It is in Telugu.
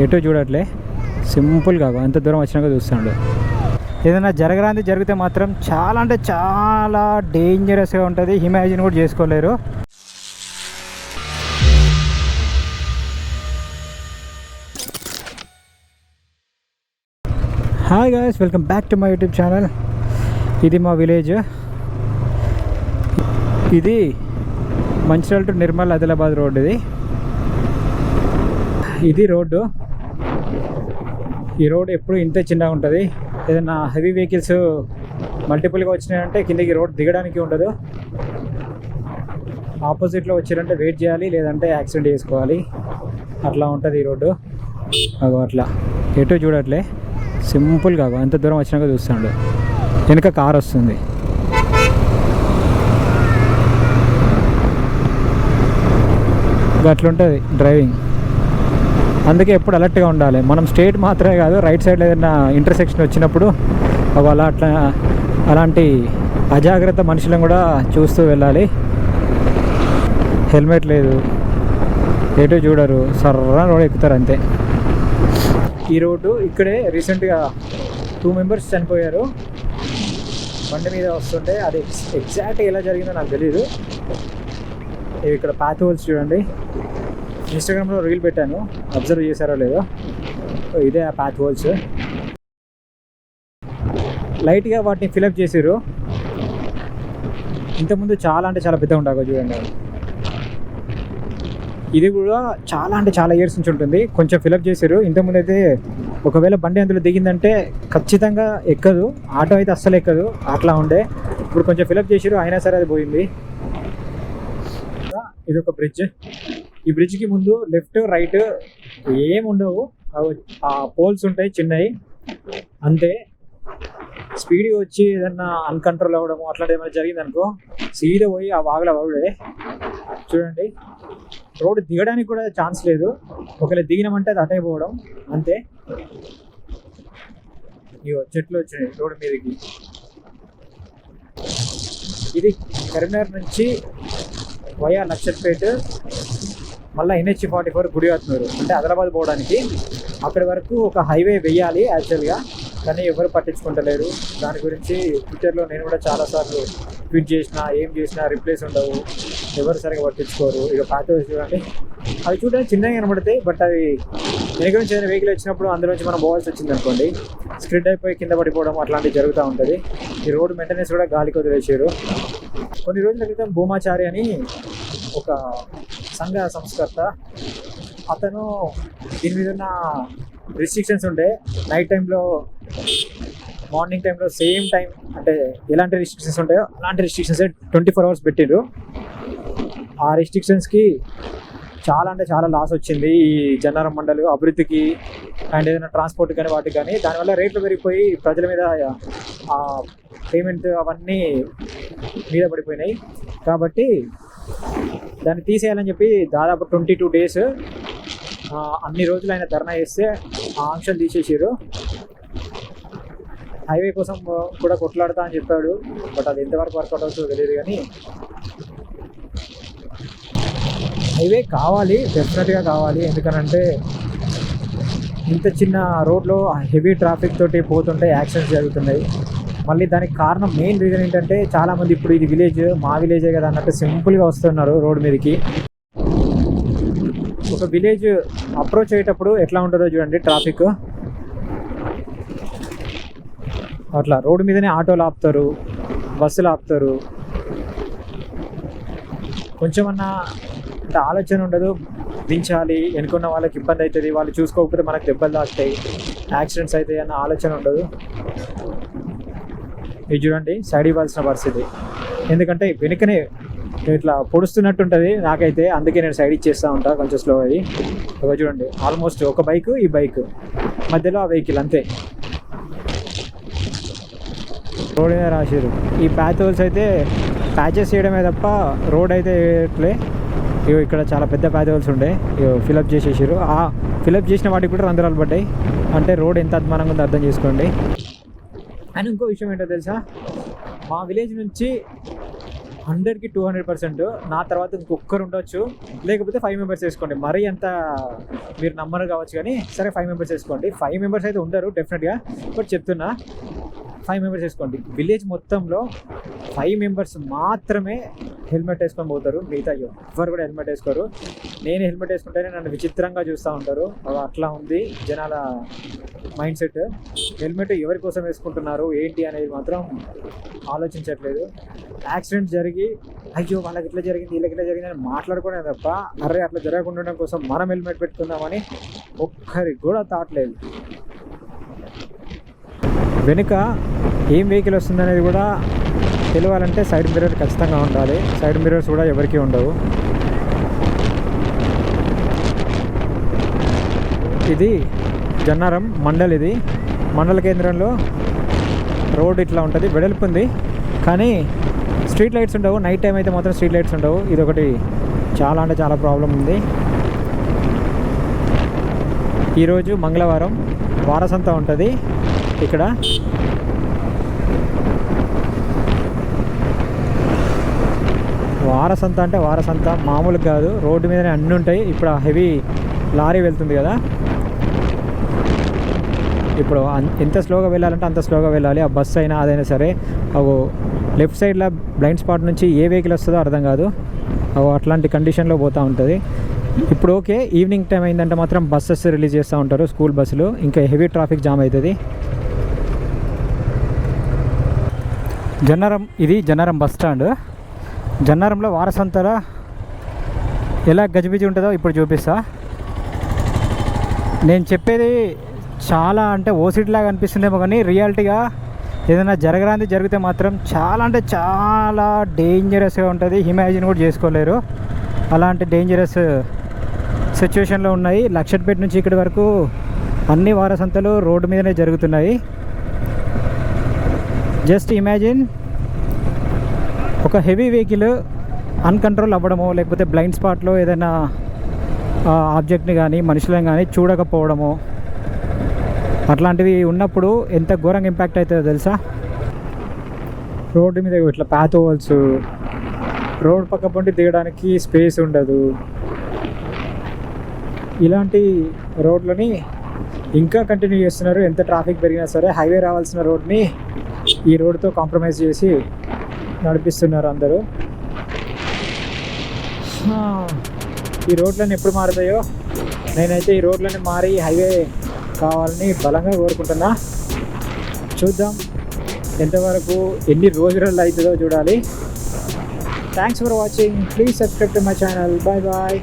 ఎటు చూడట్లే. సింపుల్గా అంత దూరం వచ్చినాక చూస్తాడు. ఏదైనా జరగరాంది జరిగితే మాత్రం చాలా అంటే చాలా డేంజరస్గా ఉంటుంది. ఇమాజిన్ కూడా చేసుకోలేరు. Hi guys welcome back to my YouTube channel ఇది మా విలేజ్ ఇది మంచిర్యాల టు నిర్మల్ ఆదిలాబాద్ రోడ్ ఇది. ఇది రోడ్డు. ఈ రోడ్ ఎప్పుడు ఇంత చిన్నగా ఉంటుంది. ఏదైనా హెవీ వెహికల్స్ మల్టిపుల్గా వచ్చినాయంటే కిందకి రోడ్ దిగడానికి ఉండదు. ఆపోజిట్లో వచ్చారంటే వెయిట్ చేయాలి లేదంటే యాక్సిడెంట్ చేసుకోవాలి. అట్లా ఉంటుంది ఈ రోడ్డు. అగో అట్లా. ఎటు చూడట్లే. సింపుల్గా అగో ఎంత దూరం వచ్చినాక చూస్తాడు. వెనక కార్ వస్తుంది. అట్లుంటుంది డ్రైవింగ్. అందుకే ఎప్పుడు అలర్ట్గా ఉండాలి. మనం స్టేట్ మాత్రమే కాదు రైట్ సైడ్లో ఏదైనా ఇంటర్సెక్షన్ వచ్చినప్పుడు అవి అలా అట్లా అలాంటి అజాగ్రత్త మనుషులను కూడా చూస్తూ వెళ్ళాలి. హెల్మెట్ లేదు. ఎటు చూడరు. సర్రా రోడ్ ఎక్కుతారు అంతే. ఈ రోడ్డు ఇక్కడే రీసెంట్గా టూ మెంబర్స్ చనిపోయారు. బండి మీద వస్తుంటే అది ఎగ్జాక్ట్ ఎలా జరిగిందో నాకు తెలియదు ఇక్కడ పాత్ హోల్స్ చూడండి. ఇన్స్టాగ్రామ్లో రీల్ పెట్టాను. అబ్జర్వ్ చేశారో లేదో ఇదే ఆ ప్యాచ్ హోల్స్ లైట్గా వాటిని ఫిలప్ చేసారు ఇంతకుముందు చాలా అంటే చాలా పెద్దగా ఉండగా చూడండి. ఇది కూడా చాలా అంటే చాలా ఇయర్స్ నుంచి ఉంటుంది. కొంచెం ఫిలప్ చేశారు ఇంతకుముందు అయితే ఒకవేళ బండి అందులో దిగిందంటే ఖచ్చితంగా ఎక్కదు. ఆటో అయితే అస్సలు ఎక్కదు. అట్లా ఉండే. ఇప్పుడు కొంచెం ఫిలప్ చేశారు అయినా సరే అది పోయింది. ఇది ఒక బ్రిడ్జ్ ఈ బ్రిడ్జ్కి ముందు లెఫ్ట్ రైట్ ఏం ఉండవు. ఆ పోల్స్ ఉంటాయి చిన్నవి. అంతే. స్పీడ్ వచ్చి ఏదన్నా అన్కంట్రోల్ అవ్వడము అట్లాంటి ఏమైనా జరిగింది అనుకో సీదా పోయి ఆ వాగులో పడుడే చూడండి. రోడ్డు దిగడానికి కూడా ఛాన్స్ లేదు. ఒకవేళ దిగినామంటే అది అటైపోవడం అంతే. ఇగో చెట్లు వచ్చినాయి రోడ్డు మీదకి. ఇది కరీంనగర్ నుంచి వయా నక్షత్రపేట మళ్ళీ ఎన్హెచ్ ఫార్టీ ఫోర్ గుడి వస్తున్నారు అంటే ఆదిలాబాద్ పోవడానికి. అక్కడి వరకు ఒక హైవే వెయ్యాలి యాక్చువల్గా. కానీ ఎవరు పట్టించుకుంటలేరు. దాని గురించి ట్విట్టర్లో నేను కూడా చాలాసార్లు ట్వీట్ చేసినా ఏం చేసినా రిప్లేస్ ఉండవు. ఎవరు సరిగా పట్టించుకోరు. ఇక పాత చూడండి. అవి చూడడానికి చిన్నగా కనబడతాయి బట్ అవి వెనుక నుంచి ఏదైనా వెహికల్ వచ్చినప్పుడు అందులోంచి మనం పోవాల్సి వచ్చింది అనుకోండి. స్క్రిడ్ అయిపోయి కింద పడిపోవడం అట్లాంటివి జరుగుతూ ఉంటుంది. ఈ రోడ్ మెయింటెనెన్స్ కూడా గాలికి వదిలేసారు కొన్ని రోజుల క్రితం భూమాచారి అని ఒక సంఘ సంస్కర్త. అతను దీని మీద ఉన్న రిస్ట్రిక్షన్స్ ఉండే నైట్ టైంలో మార్నింగ్ టైంలో సేమ్ టైం అంటే ఎలాంటి రిస్ట్రిక్షన్స్ ఉంటాయో అలాంటి రిస్ట్రిక్షన్స్ ట్వంటీ ఫోర్ అవర్స్ పెట్టిండ్రు ఆ రిస్ట్రిక్షన్స్కి చాలా అంటే చాలా లాస్ వచ్చింది. ఈ జన్నారం మండలి అభివృద్ధికి అండ్ ఏదైనా ట్రాన్స్పోర్ట్ కానీ వాటికి కానీ. దానివల్ల రేట్లు పెరిగిపోయి ప్రజల మీద పేమెంట్ అవన్నీ మీద పడిపోయినాయి. కాబట్టి దాన్ని తీసేయాలని చెప్పి దాదాపు ట్వంటీ టూ డేస్ అన్ని రోజులు ఆయన ధర్నా చేస్తే ఆ ఆంక్షలు తీసేసారు హైవే కోసం కూడా కొట్లాడతా అని చెప్పాడు. బట్ అది ఎంతవరకు వర్కౌట్ అవుతుందో తెలియదు కానీ హైవే కావాలి డెఫినెట్గా కావాలి. ఎందుకనంటే ఇంత చిన్న రోడ్లో హెవీ ట్రాఫిక్ తోటి పోతుంటే యాక్సిడెంట్స్ జరుగుతున్నాయి. మళ్ళీ దానికి కారణం మెయిన్ రీజన్ ఏంటంటే చాలామంది ఇప్పుడు ఇది విలేజ్ మా విలేజే కదా అన్నట్టు సింపుల్గా వస్తున్నారు రోడ్ మీదకి. ఒక విలేజ్ అప్రోచ్ అయ్యేటప్పుడు ఎట్లా ఉంటుందో చూడండి ట్రాఫిక్ అట్లా రోడ్డు మీదనే ఆటోలు ఆపుతారు బస్సులు ఆపుతారు కొంచెం అన్నా అంటే ఆలోచన ఉండదు దించాలి ఎన్నుకున్న వాళ్ళకి ఇబ్బంది అవుతుంది వాళ్ళు చూసుకోకపోతే మనకు దెబ్బలు తాకుతాయి యాక్సిడెంట్స్ అవుతాయి అన్న ఆలోచన ఉండదు. ఇది చూడండి సైడ్ ఇవ్వాల్సిన పరిస్థితి. ఎందుకంటే వెనుకనే ఇట్లా పొడుస్తున్నట్టు ఉంటుంది నాకైతే అందుకే నేను సైడ్ ఇచ్చేస్తూ ఉంటా కొంచెం స్లో అయ్యి ఒక చూడండి ఆల్మోస్ట్ ఒక బైక్ ఈ బైక్ మధ్యలో ఆ వెహికల్ అంతే. రోడ్ మీద రాసారు ఈ ప్యాథోల్స్ హోల్స్ అయితే ప్యాచెస్ చేయడమే తప్ప రోడ్ అయితే వేయట్లే ఇగో ఇక్కడ చాలా పెద్ద ప్యాచ్ హోల్స్ ఉండే. ఇగో ఫిలప్ చేసేసారు ఆ ఫిలప్ చేసిన వాటికి కూడా రంధ్రాలు పడ్డాయి. అంటే రోడ్ ఎంత అద్మానంగా ఉందో అర్థం చేసుకోండి. అండ్ ఇంకో విషయం ఏంటో తెలుసా? మా విలేజ్ నుంచి హండ్రెడ్కి టూ హండ్రెడ్ పర్సెంట్ నా తర్వాత ఇంకొకరు ఉండొచ్చు. లేకపోతే ఫైవ్ మెంబర్స్ వేసుకోండి. మరీ అంత మీరు నమ్మరు కావచ్చు కానీ సరే ఫైవ్ మెంబర్స్ వేసుకోండి. ఫైవ్ మెంబర్స్ అయితే ఉండరు డెఫినెట్గా బట్ చెప్తున్నా ఫైవ్ మెంబర్స్ వేసుకోండి. విలేజ్ మొత్తంలో ఫైవ్ మెంబర్స్ మాత్రమే హెల్మెట్ వేసుకొని పోతారు. మిగతా ఎవరు కూడా హెల్మెట్ వేసుకోరు. నేను హెల్మెట్ వేసుకుంటేనే నన్ను విచిత్రంగా చూస్తూ ఉంటారు. అట్లా ఉంది. జనాల మైండ్ సెట్. హెల్మెట్ ఎవరి కోసం వేసుకుంటున్నారు ఏంటి అనేది మాత్రం ఆలోచించట్లేదు. యాక్సిడెంట్ జరిగి అయ్యో వాళ్ళకి ఇట్లా జరిగింది వీళ్ళకి ఇట్లా జరిగింది అని మాట్లాడుకునే తప్ప అరే అట్లా జరగకుండా ఉండడం కోసం మనం హెల్మెట్ పెట్టుకుందామని ఒక్కరికి కూడా థాట్ లేదు. వెనుక ఏం వెహికల్ వస్తుందనేది కూడా తెలియాలంటే సైడ్ మిర్రర్ ఖచ్చితంగా ఉండాలి. సైడ్ మిర్రర్స్ కూడా ఎవరికీ ఉండవు. ఇది జన్నారం మండల్ ఇది. మండల కేంద్రంలో రోడ్ ఇట్లా ఉంటుంది వెడల్పు ఉంది. కానీ స్ట్రీట్ లైట్స్ ఉండవు. నైట్ టైం అయితే మాత్రం స్ట్రీట్ లైట్స్ ఉండవు. ఇది ఒకటి చాలా అంటే చాలా ప్రాబ్లం ఉంది. ఈరోజు మంగళవారం వారసంత ఉంటుంది ఇక్కడ. వారసంత అంటే వారసంత మామూలు కాదు. రోడ్డు మీదనే అన్నీ ఉంటాయి ఇప్పుడు ఆ హెవీ లారీ వెళ్తుంది కదా. ఇప్పుడు ఎంత స్లోగా వెళ్ళాలంటే అంత స్లోగా వెళ్ళాలి. ఆ బస్సు అయినా అదైనా సరే అవు లెఫ్ట్ సైడ్లో బ్లైండ్ స్పాట్ నుంచి ఏ వెహికల్ వస్తుందో అర్థం కాదు. అవు అట్లాంటి కండిషన్లో పోతూ ఉంటుంది. ఇప్పుడు ఓకే ఈవినింగ్ టైం అయిందంటే మాత్రం బస్సెస్ రిలీజ్ చేస్తూ ఉంటారు స్కూల్ బస్సులు. ఇంకా హెవీ ట్రాఫిక్ జామ్ అవుతుంది జన్నారం ఇది జన్నారం బస్ స్టాండ్. జన్నారంలో వారసంతల ఎలా గజిబిజి ఉంటుందో ఇప్పుడు చూపిస్తా. నేను చెప్పేది చాలా అంటే ఓసిడ్లాగా అనిపిస్తుందేమో కానీ రియాలిటీగా ఏదైనా జరగరాంది జరిగితే మాత్రం చాలా అంటే చాలా డేంజరస్గా ఉంటుంది. ఇమాజిన్ కూడా చేసుకోలేరు. అలాంటి డేంజరస్ సిచ్యువేషన్లో ఉన్నాయి. లక్షపేట నుంచి ఇక్కడి వరకు అన్ని వారసంతలు రోడ్డు మీదనే జరుగుతున్నాయి. జస్ట్ ఇమాజిన్ ఒక హెవీ వెహికల్ అన్కంట్రోల్ అవ్వడమో లేకపోతే బ్లైండ్ స్పాట్లో ఏదైనా ఆబ్జెక్ట్ని కానీ మనుషులను కానీ చూడకపోవడము అట్లాంటివి ఉన్నప్పుడు ఎంత ఘోరంగా ఇంపాక్ట్ అవుతుందో తెలుసా? రోడ్డు మీద ఇట్లా ప్యాత్ హోల్స్ రోడ్ పక్క పంటి దిగడానికి స్పేస్ ఉండదు. ఇలాంటి రోడ్లని ఇంకా కంటిన్యూ చేస్తున్నారు. ఎంత ట్రాఫిక్ పెరిగినా సరే హైవే రావాల్సిన రోడ్ని ఈ రోడ్తో కాంప్రమైజ్ చేసి నడిపిస్తున్నారు అందరూ. ఈ రోడ్లన్నీ ఎప్పుడు మారుతాయో? నేనైతే ఈ రోడ్లని మారి హైవే కావాలని బలంగా కోరుకుంటున్నా. చూద్దాం ఎంతవరకు ఎన్ని రోజులలో అవుతుందో చూడాలి. Thanks for watching please subscribe to my channel bye bye